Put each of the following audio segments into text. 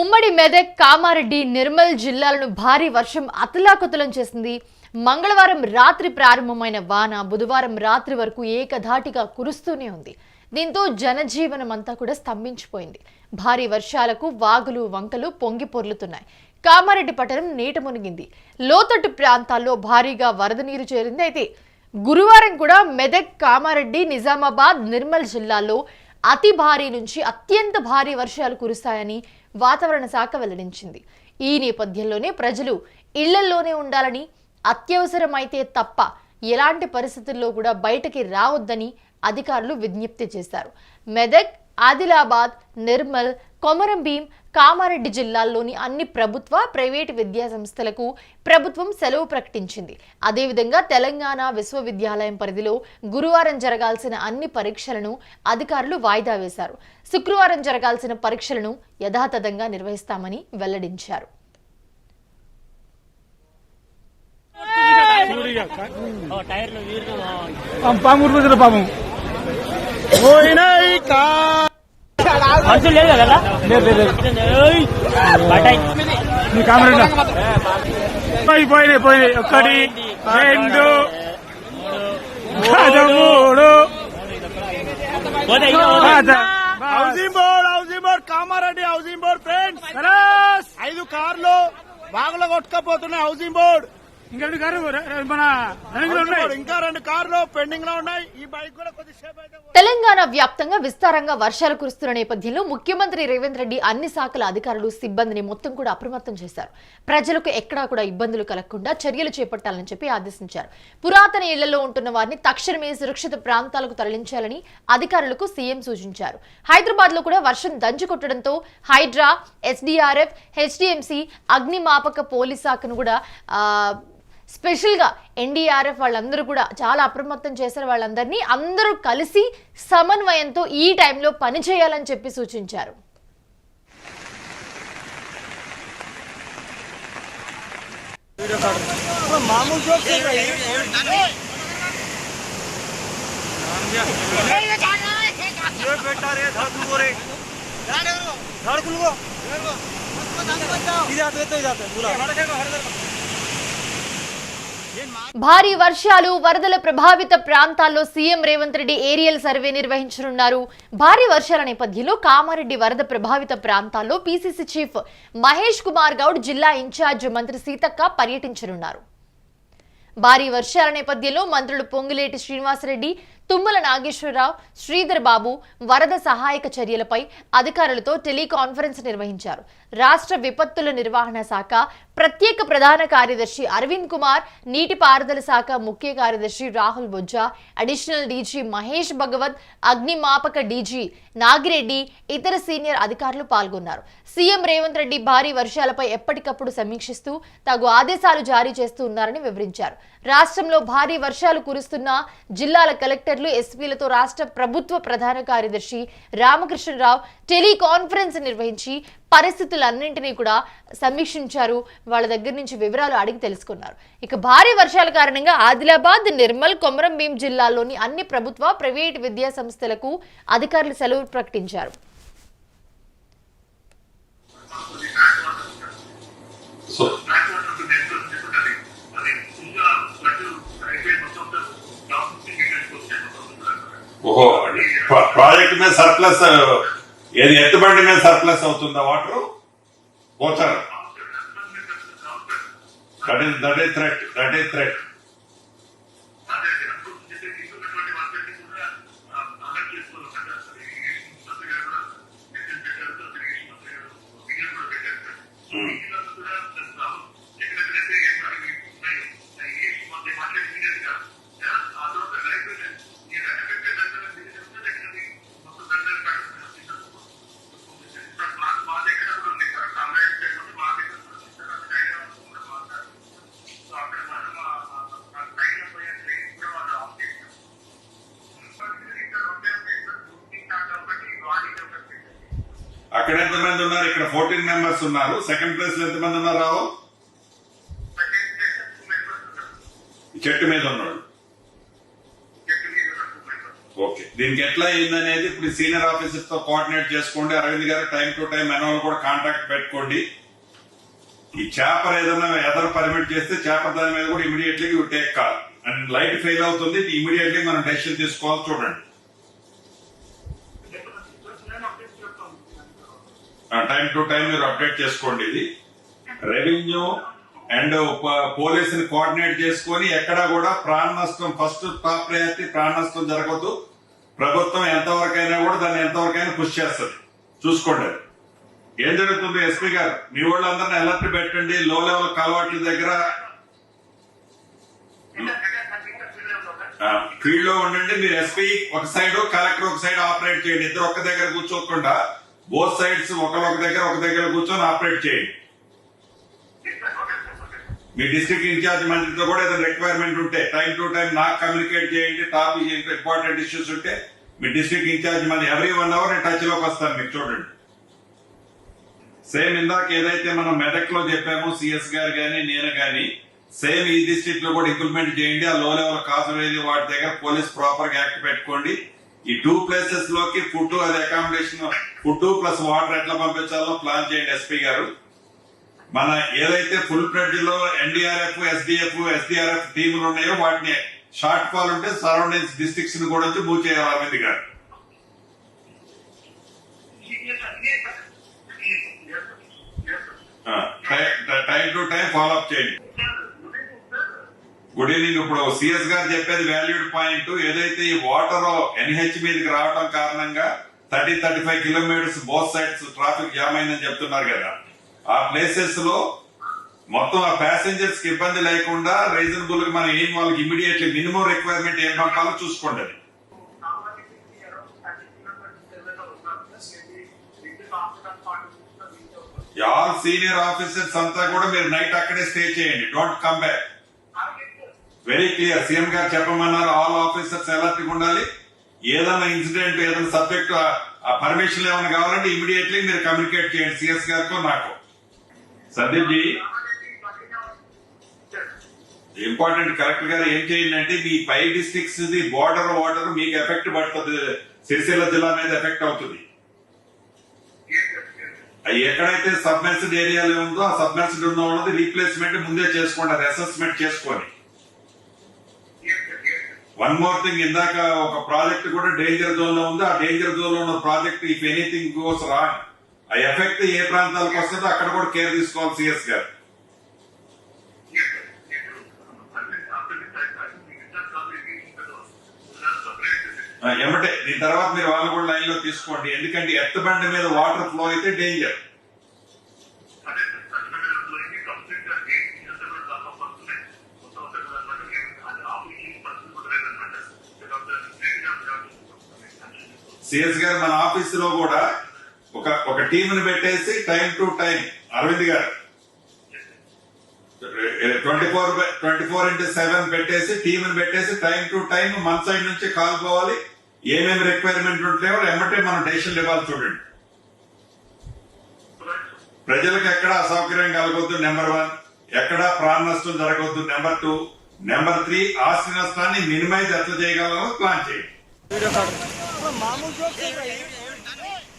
ఉమ్మడి మెదక్ కామారెడ్డి నిర్మల్ జిల్లాలను భారీ వర్షం అతలాకుతలం చేసింది. మంగళవారం రాత్రి ప్రారంభమైన వాన బుధవారం రాత్రి వరకు ఏకధాటిగా కురుస్తూనే ఉంది. దీంతో జనజీవనం అంతా కూడా స్తంభించిపోయింది. భారీ వర్షాలకు వాగులు వంకలు పొంగి పొర్లుతున్నాయి. కామారెడ్డి పట్టణం నీట మునిగింది. లోతట్టు ప్రాంతాల్లో భారీగా వరద నీరు చేరింది. అయితే గురువారం కూడా మెదక్ కామారెడ్డి నిజామాబాద్ నిర్మల్ జిల్లాలో అతి భారీ నుంచి అత్యంత భారీ వర్షాలు కురుస్తాయని వాతావరణ శాఖ వెల్లడించింది. ఈ నేపథ్యంలోనే ప్రజలు ఇళ్ళల్లోనే ఉండాలని అత్యవసరమైతే తప్ప ఎలాంటి పరిస్థితుల్లో కూడా బయటకి రావద్దని అధికారులు విజ్ఞప్తి చేశారు. మెదక్ ఆదిలాబాద్ నిర్మల్ కొమరంభీం కామారెడ్డి జిల్లాల్లోని అన్ని ప్రభుత్వ ప్రైవేటు విద్యా సంస్థలకు ప్రభుత్వం సెలవు ప్రకటించింది. అదేవిధంగా తెలంగాణ విశ్వవిద్యాలయం పరిధిలో గురువారం జరగాల్సిన అన్ని పరీక్షలను అధికారులు వాయిదా వేశారు. శుక్రవారం జరగాల్సిన పరీక్షలను యథాతథంగా నిర్వహిస్తామని వెల్లడించారు. పాము ఉరుకుతుంది పాము పోయినాయి కా మనుషులు లేదు కదా? లేదు, లేదు, లేదు. ఏయ్, బటాయి నీ కామెరా పోయి పోయినాయి పోయినాయి. ఒకటి రెండు మూడు. Housing board housing board Kamareddy housing board friends. ఐదు కార్లు బాగులో కొట్టుకపోతున్నాయి హౌసింగ్ బోర్డ్. ఇంకా రెండు కార్లు మన రన్నింగ్లో ఉన్నాయి. ఇంకా రెండు కార్లు పెండింగ్లో ఉన్నాయి. ఈ బైక్ కూడా తెలంగాణ వ్యాప్తంగా విస్తారంగా వర్షాలు కురుస్తున్న నేపథ్యంలో ముఖ్యమంత్రి రేవంత్ రెడ్డి అన్ని శాఖల అధికారులు సిబ్బందిని మొత్తం కూడా అప్రమత్తం చేశారు. ప్రజలకు ఎక్కడా కూడా ఇబ్బందులు కలగకుండా చర్యలు చేపట్టాలని చెప్పి ఆదేశించారు. పురాతన ఇళ్ళలో ఉంటున్న వారిని తక్షణమే సురక్షిత ప్రాంతాలకు తరలించాలని అధికారులకు సీఎం సూచించారు. హైదరాబాద్లో కూడా వర్షం దంచు కొట్టడంతో హైడ్రా ఎస్డీఆర్ఎఫ్ హెచ్డిఎంసీ అగ్నిమాపక పోలీస్ శాఖను కూడా ఆ, స్పెషల్గా ఎన్డీఆర్ఎఫ్ వాళ్ళందరూ కూడా చాలా అప్రమత్తం చేశారు వాళ్ళందరినీ. అందరూ కలిసి సమన్వయంతో ఈ టైంలో పనిచేయాలని చెప్పి సూచించారు. భారీ వర్షాలు వరదల ప్రభావిత ప్రాంతాల్లో CM Revanth Reddy aerial survey నిర్వహించనున్నారు. భారీ వర్షాల నేపథ్యంలో కామారెడ్డి వరద ప్రభావిత ప్రాంతాల్లో పీసీసీ చీఫ్ మహేష్ కుమార్ గౌడ్ జిల్లా ఇన్ఛార్జ్ మంత్రి సీతక్క పర్యటించనున్నారు. భారీ వర్షాల నేపథ్యంలో మంత్రులు పొంగులేటి శ్రీనివాసరెడ్డి తుమ్మల నాగేశ్వరరావు శ్రీధర్ బాబు వరద సహాయక చర్యలపై అధికారులతో టెలికాన్ఫరెన్స్ నిర్వహించారు. రాష్ట్ర విపత్తుల నిర్వహణ శాఖ ప్రత్యేక ప్రధాన కార్యదర్శి అరవింద్ కుమార్ నీటిపారుదల శాఖ ముఖ్య కార్యదర్శి రాహుల్ బొజ్జా అడిషనల్ డీజీ మహేష్ భగవత్ అగ్నిమాపక డీజీ నాగిరెడ్డి ఇతర సీనియర్ అధికారులు పాల్గొన్నారు. సీఎం రేవంత్ రెడ్డి భారీ వర్షాలపై ఎప్పటికప్పుడు సమీక్షిస్తూ తగు ఆదేశాలు జారీ చేస్తూ ఉన్నారని వివరించారు. రాష్ట్రంలో భారీ వర్షాలు కురుస్తున్న జిల్లాల కలెక్టర్లు ఎస్పీలతో రాష్ట్ర ప్రభుత్వ ప్రధాన కార్యదర్శి రామకృష్ణరావు టెలికాన్ఫరెన్స్ నిర్వహించి పరిస్థితులన్నింటినీ కూడా సమీక్షించారు. వాళ్ళ దగ్గర నుంచి వివరాలు అడిగి తెలుసుకున్నారు. ఇక భారీ వర్షాల కారణంగా ఆదిలాబాద్ నిర్మల్ కొమరం భీం జిల్లాల్లోని అన్ని ప్రభుత్వ ప్రైవేట్ విద్యా సంస్థలకు అధికారులు సెలవు ప్రకటించారు. సో ఓహో ప్రాజెక్ట్ మీద సర్ప్లస్ ఏది ఎత్తుబండి మీద సర్ప్లస్ అవుతుందా వాటర్? పోతారు. That is that is threat that is threat అక్కడ ఎంతమంది ఉన్నారు? ఇక్కడ ఫోర్టీన్ మెంబర్స్ ఉన్నారు. సెకండ్ ప్లేస్లో ఎంతమంది ఉన్నారు రావు? చెట్టు మీద ఉన్నాడు. ఓకే దీనికి ఎట్లా అయిందనేది ఇప్పుడు సీనియర్ ఆఫీసర్తో కోఆర్డినేట్ చేసుకోండి. అరవింద్ గారు టైం టు టైం మెనోలు కూడా కాంటాక్ట్ పెట్టుకోండి. ఈ చేపర్ ఏదైనా ఎదర్ పర్మిట్ చేస్తే చేపర్ దాని మీద కూడా immediately take call and light fail అవుతుంది. ఇమీడియట్లీ మనం డెసిషన్ తీసుకోవాలి. చూడండి. టైం టు టైం మీరు అప్డేట్ చేసుకోండి ఇది. రెవెన్యూ అండ్ పోలీసుని కోఆర్డినేట్ చేసుకొని ఎక్కడ కూడా ప్రాణ నష్టం ఫస్ట్ టాప్ ప్రయారిటీ ప్రాణ నష్టం జరగదు ప్రభుత్వం ఎంతవరకైనా కూడా దాన్ని ఎంతవరకైనా కృషి చేస్తుంది. చూసుకోండి ఏం జరుగుతుంది ఎస్పీ గారు? మీ వాళ్ళందరినీ అలర్ట్ పెట్టండి. లో లెవెల్ కలవాట్ల దగ్గర ఫీల్డ్లో ఉండండి. మీరు ఎస్పీ ఒక సైడ్ కలెక్టర్ ఒక సైడ్ ఆపరేట్ చేయండి. ఇద్దరు ఒక దగ్గర కూర్చోకుండా బోత్ సైడ్స్ ఒకరొక ఒక దగ్గర ఒక దగ్గర కూర్చొని ఆపరేట్ చేయండి. మీ డిస్ట్రిక్ట్ ఇన్ఛార్జ్ మంత్రితో కూడా ఏదైనా రిక్వైర్మెంట్ ఉంటే టైం టు టైం నాకు కమ్యూనికేట్ చేయండి టాప్ ఇంపార్టెంట్ ఇష్యూస్ ఉంటే మీ డిస్ట్రిక్ట్ ఇన్ఛార్జ్ మన ఎవ్రీ వన్ అవర్ నేను టచ్లోకి వస్తాను మీకు చూడండి. సేమ్ ఇందాక ఏదైతే మనం మెదక్లో చెప్పామో సిఎస్ గారు కానీ నేను కానీ సేమ్ ఈ డిస్ట్రిక్ట్లో కూడా ఇంప్లిమెంట్ చేయండి ఆ లో లెవెల్ కాజు వాటి దగ్గర పోలీస్ ప్రాపర్గా యాక్ట్ పెట్టుకోండి. ఈ టూ ప్లేసెస్లోకి ఫుడ్ అది అకామిడేషన్ ఫుడ్ ప్లస్ వాటర్ ఎట్లా పంపించాలో ప్లాన్ చేయండి ఎస్పీ గారు. మన ఏదైతే ఫుల్ ఫ్లెడ్జ్లో ఎన్డీఆర్ఎఫ్ ఎస్డిఎఫ్ ఎస్డిఆర్ఎఫ్ టీములు ఉన్నాయో వాటిని షార్ట్ ఫాల్ ఉంటే సరౌండింగ్స్ డిస్ట్రిక్ట్స్ని కూడా వచ్చి మూవ్ చేయాలి అరవింద్ గారు. Time to time follow up చేయండి. గుడ్ ఈవినింగ్ ఇప్పుడు సిఎస్ గారు చెప్పేది వాల్యూడ్ పాయింట్. ఏదైతే ఈ వాటర్ ఎన్హెచ్ మీదకి రావడం కారణంగా thirty thirty five kilometres both sides traffic jam అయిందని చెప్తున్నారు కదా. ఆ ప్లేసెస్లో మొత్తం ఆ ప్యాసింజర్స్కి ఇబ్బంది లేకుండా రీజనబుల్గా మనం ఏం వాళ్ళకి ఇమీడియట్లీ మినిమం రిక్వైర్మెంట్ ఏం పంపాలో చూసుకోండి ఆల్ సీనియర్ ఆఫీసర్స్ అంతా కూడా మీరు నైట్ అక్కడే స్టే చేయండి. Don't come back very clear CM గారు చెప్పమన్నారు ఆల్ ఆఫీసర్స్ అలర్ట్ ఉండాలి. ఏదైనా ఇన్సిడెంట్ ఏదైనా సబ్జెక్ట్ ఆ పర్మిషన్ ఏమైనా కావాలంటే ఇమీడియట్లీ మీరు కమ్యూనికేట్ చేయండి సిఎస్ గారితో నాకు. సందీప్ జీ. ఇంపార్టెంట్ కలెక్టర్ గారు ఏం చేయండి అంటే మీ పై డిస్ట్రిక్ట్స్ ది బోర్డర్ వాటర్ మీకు ఎఫెక్ట్ పడుతుంది. సిరిసిల్ల జిల్లా మీద ఎఫెక్ట్ అవుతుంది. ఎక్కడైతే సబ్మెర్స్డ్ ఏరియాలో ఉందో ఆ సబ్మెర్స్డ్ ఉన్న వాళ్ళది రీప్లేస్మెంట్ ముందే చేసుకోండి అది అసెస్మెంట్ చేసుకొని. వన్ మోర్ థింగ్ ఇందాక ఒక ప్రాజెక్ట్ కూడా డేంజర్ జోన్లో ఉంది. ఆ డేంజర్ జోన్లో ఉన్న project if anything goes wrong ఆ ఎఫెక్ట్ ఏ ప్రాంతాలకు వస్తుందో అక్కడ కూడా కేర్ తీసుకోవాలి సిఎస్ గారు. ఎమ్మటే దీని తర్వాత మీరు వాళ్ళు కూడా లైన్లో తీసుకోండి. ఎందుకంటే ఎత్తు బండి మీద వాటర్ ఫ్లో అయితే డేంజర్ సిఎస్ గారు మన ఆఫీస్లో కూడా ఒక ఒక టీంని పెట్టేసి టైం టు టైం. అరవింద్ గారు. Twenty four twenty four into seven పెట్టేసి టీంని పెట్టేసి టైం టు టైం మన సైడ్ నుంచి కాల్ పోవాలి. ఏమేమి రిక్వైర్మెంట్ ఉంటాయో ఎమ్మటే మనం డెసిషన్ ఇవ్వాలి చూడండి. ప్రజలకు ఎక్కడ అసౌకర్యం కలగొద్దు నెంబర్ వన్ ఎక్కడ ప్రాణ నష్టం జరగవద్దు నెంబర్ టూ నెంబర్ త్రీ ఆస్తి నష్టాన్ని మినిమైజ్ ఎట్లా చేయగలమో ప్లాన్ చేయండి.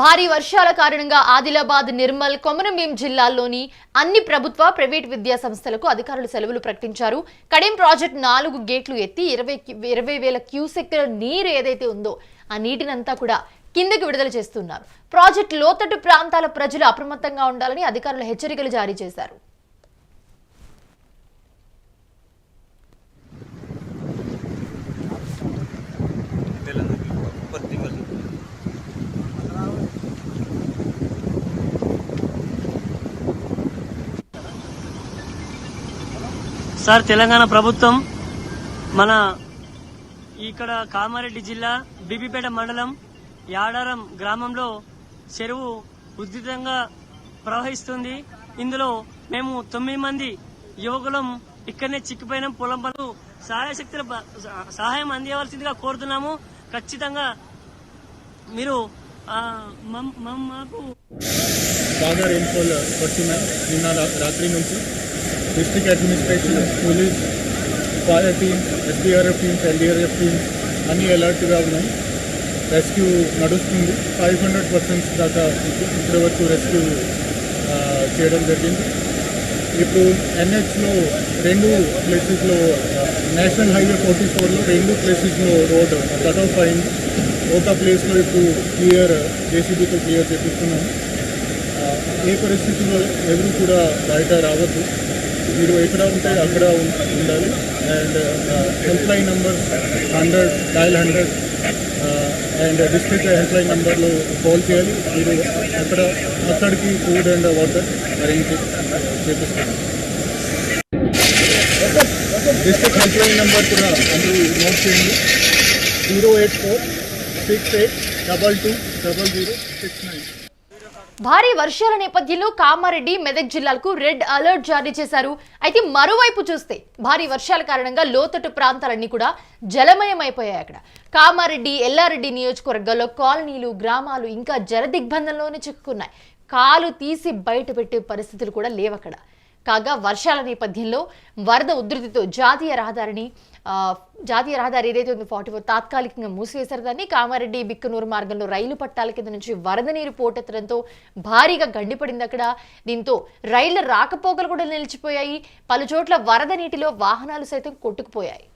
భారీ వర్షాల కారణంగా ఆదిలాబాద్ నిర్మల్ కొమరంభీం జిల్లాల్లోని అన్ని ప్రభుత్వ ప్రైవేట్ విద్యా సంస్థలకు అధికారులు సెలవులు ప్రకటించారు. కడెం ప్రాజెక్ట్ నాలుగు గేట్లు ఎత్తి ఇరవై ఇరవై వేల క్యూసెక్ల నీరు ఏదైతే ఉందో ఆ నీటినంతా కూడా కిందకి విడుదల చేస్తున్నారు. ప్రాజెక్ట్ లోతట్టు ప్రాంతాల ప్రజలు అప్రమత్తంగా ఉండాలని అధికారులు హెచ్చరికలు జారీ చేశారు. సార్ తెలంగాణ ప్రభుత్వం మన ఇక్కడ కామారెడ్డి జిల్లా బీబీపేట మండలం యాడారం గ్రామంలో చెరువు ఉద్ధితంగా ప్రవహిస్తుంది. ఇందులో మేము తొమ్మిది మంది యువకులం ఇక్కడనే చిక్కిపోయిన. పొలం పనులు సహాయ శక్తుల సహాయం అందివలసిందిగా కోరుతున్నాము. ఖచ్చితంగా మీరు మమ్- మాకు బాగా రెయిన్ఫాల్ నిన్న రాత్రి నుంచి district administration police fire teams SDRF teams LDRF teams అన్నీ అలర్ట్గా ఉన్నాయి రెస్క్యూ నడుస్తుంది. ఫైవ్ హండ్రెడ్ పర్సెంట్స్ దాకా ఇప్పటి వరకు రెస్క్యూ చేయడం జరిగింది. ఇప్పుడు ఎన్హెచ్లో రెండు ప్లేసెస్లో నేషనల్ హైవే ఫోర్టీ ఫోర్లో రెండు ప్లేసెస్లో రోడ్ కట్ ఆఫ్ అయింది. ఒక ప్లేస్లో ఇప్పుడు క్లియర్ జేసీబీతో క్లియర్ చేపిస్తున్నాము ఏ పరిస్థితుల్లో ఎవరు కూడా బయట రావద్దు. మీరు ఎక్కడ ఉంటే అక్కడ ఉండాలి. And helpline number hundred dial hundred and district helpline నెంబర్లో కాల్ చేయాలి. మీరు అక్కడ అక్కడికి ఫుడ్ అండ్ వాటర్ అరేంజ్ చేపిస్తాను డిస్ట్రిక్ట్ హెల్ప్లైన్ నెంబర్ కూడా అందరూ నోట్ చేయండి. Zero eight four six eight double two double zero six nine భారీ వర్షాల నేపథ్యంలో కామారెడ్డి మెదక్ జిల్లాలకు రెడ్ అలర్ట్ జారీ చేశారు. అయితే మరోవైపు చూస్తే భారీ వర్షాల కారణంగా లోతట్టు ప్రాంతాలన్నీ కూడా జలమయమైపోయాయి అక్కడ. కామారెడ్డి ఎల్లారెడ్డి నియోజకవర్గాల్లో కాలనీలు గ్రామాలు ఇంకా జల దిగ్బంధంలోనే చిక్కుకున్నాయి. కాలు తీసి బయట పెట్టే పరిస్థితులు కూడా లేవక్కడ. కాగా వర్షాల నేపథ్యంలో వరద ఉధృతితో జాతీయ రహదారిని జాతీయ రహదారి ఏదైతే ఉందో ఫార్టీ ఫోర్ తాత్కాలికంగా మూసివేశారు దాన్ని. కామారెడ్డి బిక్కనూరు మార్గంలో రైలు పట్టాల కింద నుంచి వరద నీరు పోటెత్తడంతో భారీగా గండిపడింది అక్కడ. దీంతో రైళ్ళ రాకపోకలు కూడా నిలిచిపోయాయి. పలు చోట్ల వరద నీటిలో వాహనాలు సైతం కొట్టుకుపోయాయి.